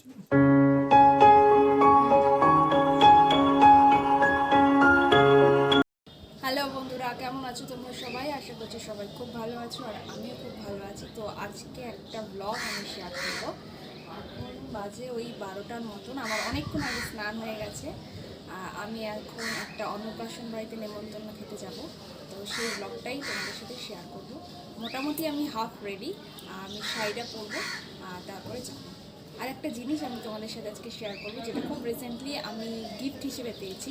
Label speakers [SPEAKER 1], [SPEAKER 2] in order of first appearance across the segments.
[SPEAKER 1] Hello বন্ধুরা, কেমন আছো তোমরা সবাই? আশা করছি সবাই খুব ভালো আছো আর আমিও খুব ভালো আছি। তো আজকে একটা ব্লগ আমি শেয়ার করব। এখন বাজে ওই বারোটার মতন, আমার অনেকক্ষণ আগে স্নান হয়ে গেছে। আমি এখন একটা অন্নপ্রাশন বাড়িতে নেমন্তন্ন খেতে যাব। তো সেই ব্লগটাই তোমাদের সাথে শেয়ার করব। মোটামুটি আমি হাফ রেডি আমি শাড়িটা পরবো তারপরে যাব। আর একটা জিনিস আমি তোমাদের সাথে আজকে শেয়ার করব, যেটা খুব রিসেন্টলি আমি গিফট হিসেবে পেয়েছি।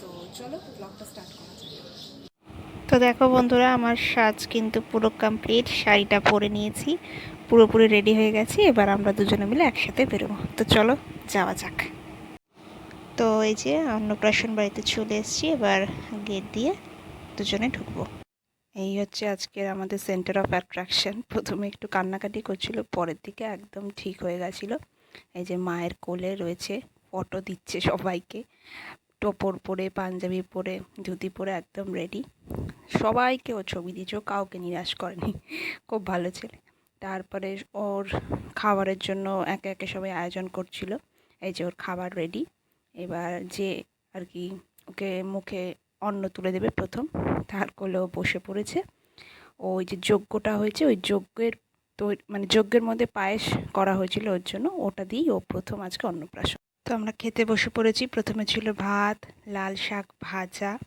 [SPEAKER 1] তো চলো ব্লগটা স্টার্ট করা যাক।
[SPEAKER 2] তো দেখো বন্ধুরা, আমার সাজ কিন্তু পুরো কমপ্লিট শাড়িটা পরে নিয়েছি, পুরোপুরি রেডি হয়ে গেছি, এবার আমরা দুজনে মিলে একসাথে বেরোবো। তো চলো, যাওয়া যাক। তো এই যে অন্নপ্রাশন বাড়িতে চলে এসেছি, এবার গেট দিয়ে দুজনে ঢুকবো। এই হচ্ছে আজকের আমাদের সেন্টার অফ অ্যাট্রাকশন প্রথমে একটু কান্নাকাটি করছিল, পরের দিকে একদম ঠিক হয়ে গেছিল। এই যে মায়ের কোলে রয়েছে ফটো দিচ্ছে সবাইকে। টোপর পরে, পাঞ্জাবি পরে, ধুতি পরে একদম রেডি সবাইকে ও ছবি দিয়েছে কাউকে নিরাশ করেনি। খুব ভালো ছেলে। তারপরে ওর খাবারের জন্য একে একে সবাই আয়োজন করছিল। এই যে ওর খাবার রেডি এবার যে আর কি ওকে মুখে অন্ন তুলে দেবে প্রথম। তার কোলে ও বসে পড়েছে। ওই যে যজ্ঞটা হয়েছে, ওই যজ্ঞের তো মানে যজ্ঞের মধ্যে পায়েস করা হয়েছিল ওর জন্য। ওটা দিয়েই ও প্রথম আজকে অন্নপ্রাশন। তো আমরা খেতে বসে পড়েছি। প্রথমে ছিল ভাত, লাল শাক ভাজা।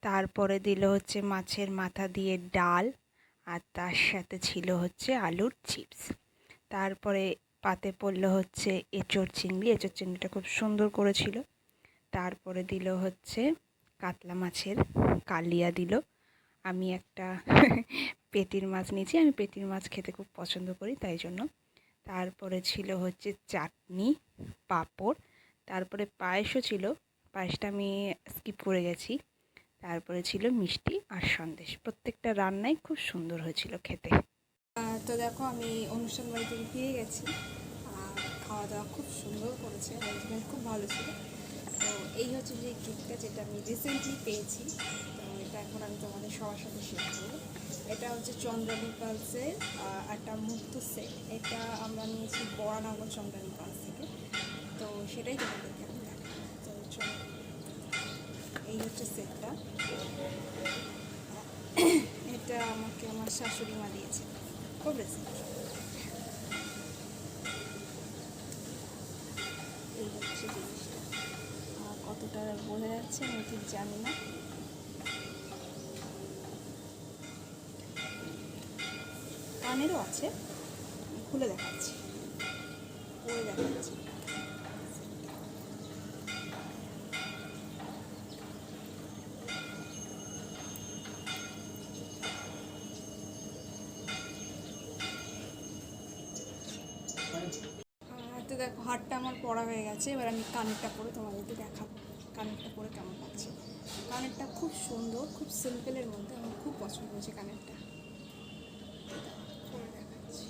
[SPEAKER 2] তারপরে দিল হচ্ছে মাছের মাথা দিয়ে ডাল। আর তার সাথে ছিল হচ্ছে আলুর চিপস। তারপরে পাতে পড়ল হচ্ছে এঁচোড় চিংড়ি। এঁচোড় চিংড়িটা খুব সুন্দর করেছিল। তারপরে দিল হচ্ছে কাতলা মাছের কালিয়া দিল। আমি একটা পেটির মাছ নিয়েছি। আমি পেটির মাছ খেতে খুব পছন্দ করি, তাই জন্য। তারপরে ছিল হচ্ছে চাটনি, পাঁপড়। তারপরে পায়েসও ছিল। পায়েসটা আমি স্কিপ করে গেছি। তারপরে ছিল মিষ্টি আর সন্দেশ। প্রত্যেকটা রান্নাই খুব সুন্দর হয়েছিল খেতে।
[SPEAKER 1] তো দেখো, আমি অনুষ্ঠান বাড়ি থেকে ফিরে গেছি। আর খাওয়া দাওয়া খুব সুন্দর করেছে। খুব ভালো ছিল। তো এই হচ্ছে যে গিফটটা যেটা আমি রিসেন্টলি পেয়েছি। তো এটা এখন আমি তোমাদের সবার সাথে শেয়ার এটা হচ্ছে চন্দ্রানী পালসের একটা মুক্ত সেট এটা আমরা নিয়েছি বরানগর চন্দ্রানী পালস থেকে। তো সেটাই তোমাদেরকে আমি তো এই হচ্ছে সেটটা এটা আমাকে আমার শাশুড়ি মা দিয়েছে। খুব রেসিপি এই হচ্ছে কতটা বোঝা যাচ্ছে আমি ঠিক জানি না। কানেরও আছে খুলে দেখাচ্ছি। পরে দেখাচ্ছি আর তো দেখো হারটা আমার পড়া হয়ে গেছে, এবার আমি কানেরটা পরে তোমাদেরকে দেখাবো। কানেরটা পরে কেমন লাগছে? কানেরটা খুব সুন্দর, খুব সিম্পলের মধ্যে, আমার খুব পছন্দ হয়েছে কানেরটা পরে দেখাচ্ছি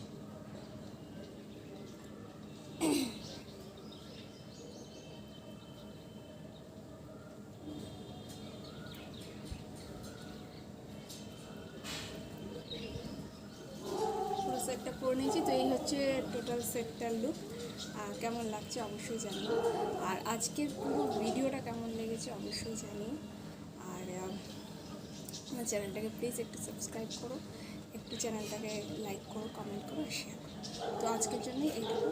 [SPEAKER 1] পুরো সেটটা পরে নিয়েছি, তো এই হচ্ছে টোটাল সেটটার লুক কেমন লাগছে অবশ্যই জানি। আর আজকের পুরো ভিডিওটা কেমন লেগেছে অবশ্যই জানি। আর আমার চ্যানেলটাকে প্লিজ একটু সাবস্ক্রাইব করো। একটু চ্যানেলটাকে লাইক করো কমেন্ট করো শেয়ার করো। তো আজকের জন্য এইটুকু।